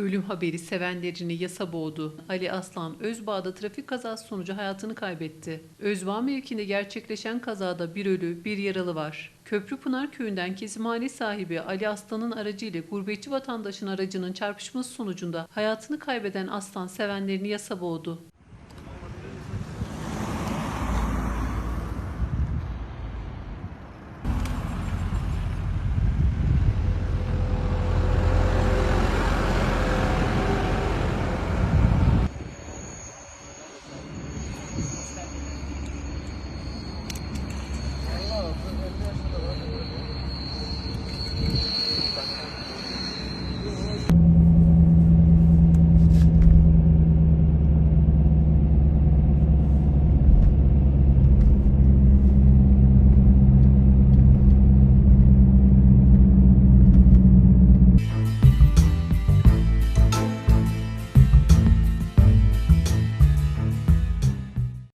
Ölüm haberi sevenlerini yasa boğdu. Ali Aslan Özbağ'da trafik kazası sonucu hayatını kaybetti. Özbağ mevkinde gerçekleşen kazada bir ölü, bir yaralı var. Köprüpınar köyünden kesimhane sahibi Ali Aslan'ın aracıyla gurbetçi vatandaşın aracının çarpışması sonucunda hayatını kaybeden Aslan sevenlerini yasa boğdu.